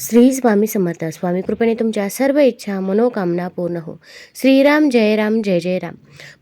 श्री स्वामी समर्थ स्वामी कृपेने तुमच्या सर्व इच्छा मनोकामना पूर्ण हो. श्रीराम जय राम जय जय राम.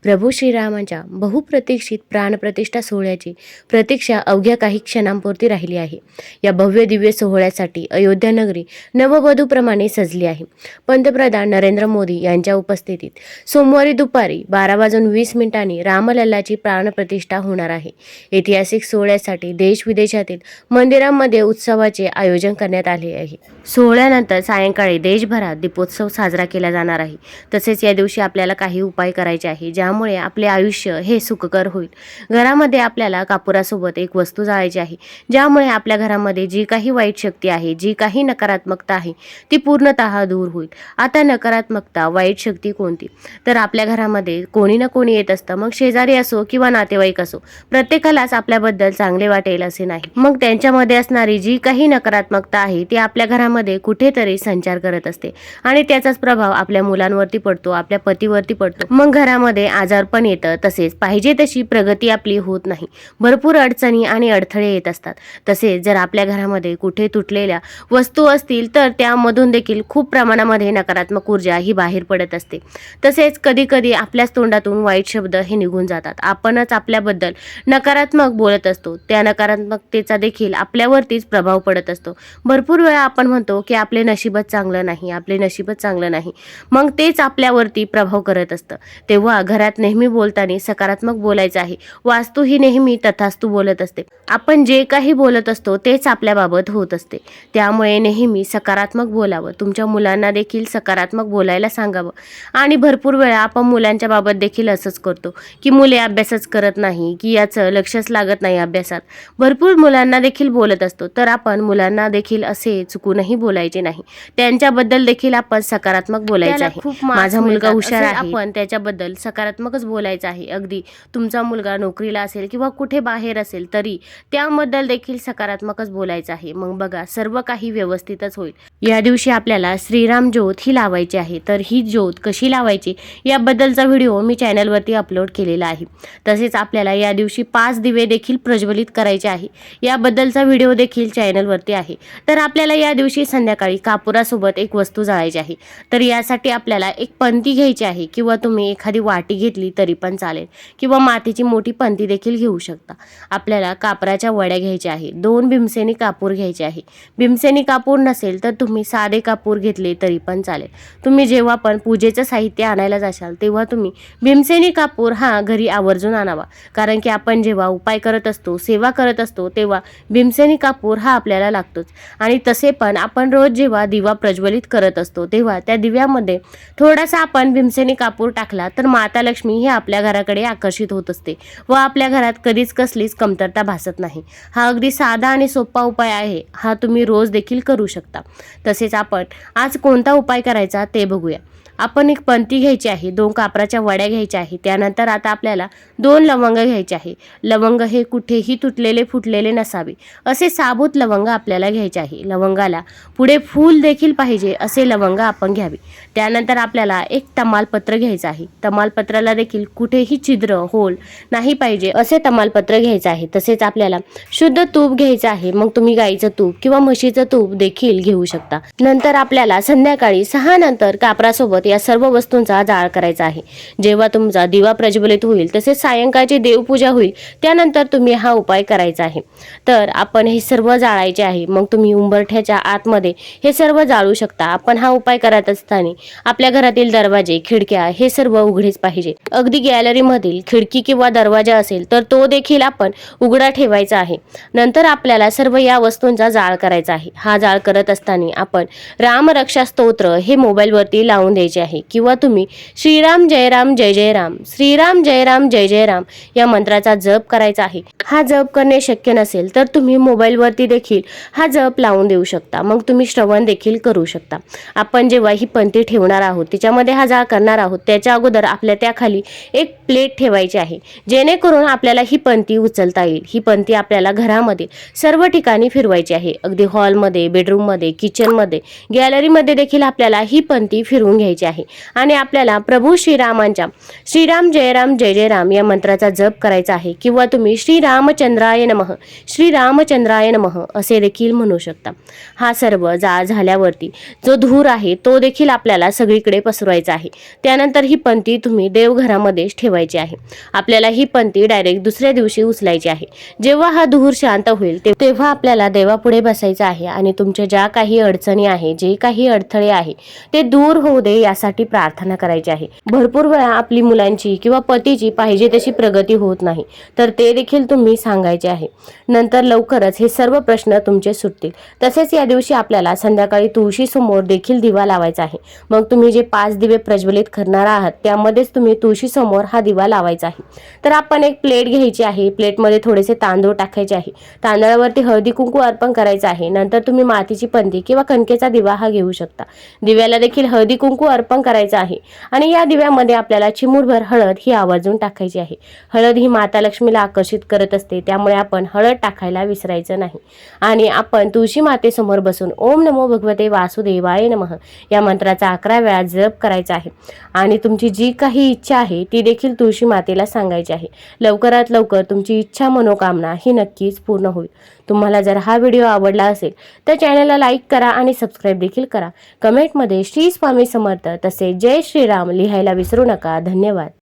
प्रभू श्रीरामांच्या बहुप्रतीक्षित प्राणप्रतिष्ठा सोहळ्याची प्रतीक्षा अवघ्या काही क्षणांपुरती राहिली आहे. या भव्य दिव्य सोहळ्यासाठी अयोध्या नगरी नववधूप्रमाणे सजली आहे. पंतप्रधान नरेंद्र मोदी यांच्या उपस्थितीत सोमवारी दुपारी बारा वाजून वीस मिनिटांनी रामलल्लाची प्राणप्रतिष्ठा होणार आहे. ऐतिहासिक सोहळ्यासाठी देश विदेशातील मंदिरांमध्ये उत्सवाचे आयोजन करण्यात आले आहे. सोहळ्यानंतर सायंकाळी देशभरात दीपोत्सव साजरा केला जाणार आहे. तसेच या दिवशी आपल्याला काही उपाय करायचे आहे ज्यामुळे आपले आयुष्य हे सुखकर होईल. घरामध्ये आपल्याला कापुरासोबत एक वस्तू जाळायची आहे ज्यामुळे आपल्या घरामध्ये जी काही वाईट शक्ती आहे जी काही नकारात्मकता आहे ती पूर्णतः दूर होईल. आता नकारात्मकता वाईट शक्ती कोणती? तर आपल्या घरामध्ये कोणी ना कोणी येत असतं. मग शेजारी असो किंवा नातेवाईक असो प्रत्येकालाच आपल्याबद्दल चांगले वाटेल असे नाही. मग त्यांच्यामध्ये असणारी जी काही नकारात्मकता आहे ती आपल्या घरामध्ये कुठेतरी संचार करत असते. आणि त्याचाच प्रभाव आपल्या मुलांवरती पडतो आपल्या पतीवरती पडतो. मग घरामध्ये आजारपण येतं तसेच पाहिजे तशी प्रगती आपली होत नाही. भरपूर अडचणी आणि अडथळे येत असतात. तसेच जर आपल्या घरामध्ये कुठे तुटलेल्या वस्तू असतील तर त्यामधून देखील खूप प्रमाणामध्ये नकारात्मक ऊर्जा ही बाहेर पडत असते. तसेच कधी कधी आपल्याच तोंडातून वाईट शब्द हे निघून जातात. आपणच आपल्याबद्दल नकारात्मक बोलत असतो. त्या नकारात्मकतेचा देखील आपल्यावरतीच प्रभाव पडत असतो. भरपूर वेळा आपण म्हणतो की आपले नशीबच चांगलं नाही आपले नशीबच चांगलं नाही. मग तेच आपल्यावरती प्रभाव करत असतं. तेव्हा घरात नेहमी बोलताना सकारात्मक बोलायचं आहे. वास्तू ही नेहमी तथास्तू बोलत असते. आपण जे काही बोलत असतो तेच आपल्याबाबत होत असते. त्यामुळे नेहमी सकारात्मक बोलावं. तुमच्या मुलांना देखील सकारात्मक बोलायला सांगावं. आणि भरपूर वेळा आपण मुलांच्या बाबत देखील असंच करतो की मुले अभ्यासच करत नाही की याचं लक्षच लागत नाही अभ्यासात. भरपूर मुलांना देखील बोलत असतो. तर आपण मुलांना देखील असे चुकूनही बोलायचे नाही. त्यांच्याबद्दल देखील आपण सकारात्मक बोलायचं आहे. माझा मुलगा हुशार आहे. आपण त्याच्याबद्दल सकारात्मकच बोलायचं आहे. अगदी तुमचा मुलगा नोकरीला असेल किंवा कुठे बाहेर असेल तरी त्याबद्दल देखील सकारात्मकच बोलायचं आहे. मग बघा सर्व काही व्यवस्थितच होईल. या दिवशी आपल्याला श्रीराम ज्योत ही लावायची आहे. तर ही ज्योत कशी लावायची याबद्दलचा व्हिडिओ मी चॅनलवरती अपलोड केलेला आहे. तसेच आपल्याला या दिवशी पाच दिवे देखील प्रज्वलित करायचे आहे. याबद्दलचा व्हिडिओ देखील चॅनलवरती आहे. तर आपल्याला या दिवशी संध्याकाळी कापुरासोबत एक वस्तू जाळायची आहे. तर यासाठी आपल्याला एक पंती घ्यायची आहे किंवा तुम्ही एखादी वाटी घेतली तरी पण चालेल किंवा मातीची मोठी पंती देखील घेऊ शकता. आपल्याला कापराच्या वड्या घ्यायच्या आहे दोन भीमसेनी कापूर घ्यायचे आहे. भीमसेनी कापूर नसेल तर तुम्ही साधे कापूर घेतले तरी पण चालेल. तुम्ही जेव्हा पण पूजेचं साहित्य आणायला जाशाल तेव्हा तुम्ही भीमसेनी कापूर हा घरी आवर्जून आणावा. कारण की आपण जेव्हा उपाय करत असतो सेवा करत असतो तेव्हा भीमसेनी कापूर हा आपल्याला लागतोच. आणि तसे पण पण आपण रोज जेव्हा दिवा प्रज्वलित करत असतो तेव्हा त्या दिव्यामध्ये थोडासा आपण भीमसेनी कापूर टाकला तर माता लक्ष्मी ही आपल्या घराकडे आकर्षित होत असते व आपल्या घरात कधीच कसलीच कमतरता भासत नाही. हा अगदी साधा आणि सोपा उपाय आहे. हा तुम्ही रोज देखील करू शकता. तसेच आपण आज कोणता उपाय करायचा ते बघूया. आपण एक पंती घ्यायची आहे दोन कापराच्या वड्या घ्यायच्या आहे त्यानंतर आता आपल्याला दोन लवंग घ्यायचे आहे. लवंग हे कुठेही तुटलेले फुटलेले नसावे. असे साबूत लवंग आपल्याला घ्यायचे आहे. लवंगाला पुढे फूल देखील पाहिजे असे लवंग आपण घ्यावे. त्यानंतर आपल्याला एक तमालपत्र घ्यायचं आहे. तमालपत्राला देखील कुठेही छिद्र होल नाही पाहिजे असे तमालपत्र घ्यायचं आहे. तसेच आपल्याला शुद्ध तूप घ्यायचं आहे. मग तुम्ही गाईचं तूप किंवा म्हशीचं तूप देखील घेऊ शकता. नंतर आपल्याला संध्याकाळी सहा नंतर कापरासोबत या सर्व वस्तूंचा जाळ करायचा आहे. जेव्हा तुमचा दिवा प्रज्वलित होईल तसेच सायंकाळची देवपूजा होईल त्यानंतर तुम्ही हा उपाय करायचा आहे. तर आपण हे सर्व जाळायचे आहे. मग तुम्ही उंबरठ्याच्या आतमध्ये हे सर्व जाळू शकता. आपण हा उपाय करत असताना आपल्या घरातील दरवाजे खिडक्या हे सर्व उघडेच पाहिजे. अगदी गॅलरीमधील खिडकी किंवा दरवाजा असेल तर तो देखील आपण उघडा ठेवायचा आहे. नंतर आपल्याला सर्व या वस्तूंचा जाळ करायचा आहे. हा जाळ करत असताना आपण रामरक्षा स्तोत्र हे मोबाईलवरती लावून द्यायचे आहे. किंवा तुम्ही श्रीराम जय राम जय जय राम श्रीराम जय राम जय जय राम या मंत्राचा जप करायचा आहे. हा जप करणे शक्य नसेल तर तुम्ही मोबाईलवरती देखील हा जप लावून देऊ शकता. मग तुम्ही श्रवण देखील करू शकता. आपण जेव्हा ही पंथी ठेवणार आहोत त्याच्यामध्ये हा जाळ करणार आहोत त्याच्या अगोदर आपल्या त्याखाली एक प्लेट ठेवायची आहे. जेणेकरून आपल्याला ही पंथी उचलता येईल. ही पंथी आपल्याला घरामध्ये सर्व ठिकाणी फिरवायची आहे. अगदी हॉलमध्ये बेडरूममध्ये किचनमध्ये गॅलरीमध्ये देखील आपल्याला ही पंथी फिरवून घ्यायची आहे. आणि आपल्याला प्रभू श्रीरामांच्या श्रीराम जय राम जय जय राम या मंत्राचा जप करायचा आहे. किंवा तुम्ही श्रीरामचंद्राय नमः श्रीरामचंद्राय नमः असे देखील म्हणू शकता. हा सर्व जाळ झाल्यावरती जो धूर आहे तो देखील आपल्याला सगळीकडे पसरवायचा आहे. त्यानंतर ही पंथी तुम्ही देवघरामध्ये ठेवायची आहे. आपल्याला ही पंथी डायरेक्ट दुसऱ्या दिवशी उचलायची आहे. जेव्हा हा धूर शांत होईल तेव्हा आपल्याला देवापुढे बसायचं आहे आणि तुमच्या ज्या काही अडचणी आहे जे काही अडथळे आहे ते दूर होऊ दे यासाठी प्रार्थना करायची आहे. भरपूर वेळा आपली मुलांची किंवा पतीची पाहिजे तशी प्रगती होत नाही. तर ते देखील तुम्ही सांगायचे आहे. नंतर लवकरच हे सर्व प्रश्न तुमचे सुटतील. तसेच या दिवशी आपल्याला संध्याकाळी तुळशी समोर देखील दिवा लावायचा आहे. मग तुम्ही जे पाच दिवे प्रज्वलित करणार आहात त्यामध्येच तुम्ही तुळशी समोर हा दिवा लावायचा आहे. तर आपण एक प्लेट घ्यायची आहे. प्लेटमध्ये थोडेसे तांदूळ टाकायचे आहे. तांदळावरती हळदी कुंकू अर्पण करायचं आहे. नंतर तुम्ही मातीची पंती किंवा कणकेचा दिवा हा घेऊ शकता. दिव्याला देखील हळदी कुंकू अर्पण करायचं आहे. आणि या दिव्यामध्ये आपल्याला चिमूरभर हळद ही आवर्जून टाकायची आहे. हळद ही माता लक्ष्मीला आकर्षित करत असते त्यामुळे आपण हळद टाकायला विसरायचं नाही. आणि आपण तुळशी मातेसमोर बसून ओम नमो भगवते वासुदेवाय नमः या मंत्राचा अकरा वेळा जप करायचा आहे. आणि तुमची जी काही इच्छा आहे ती देखील तुळशी मातेला सांगायची आहे. लवकरात लवकर तुमची इच्छा मनोकामना ही नक्कीच पूर्ण होईल. तुम्हाला जर हा व्हिडिओ आवडला असेल तर चॅनलला लाईक करा आणि सबस्क्राईब देखील करा. कमेंटमध्ये श्री स्वामी समर्थ तसे जय श्रीराम लिहायला विसरू नका. धन्यवाद.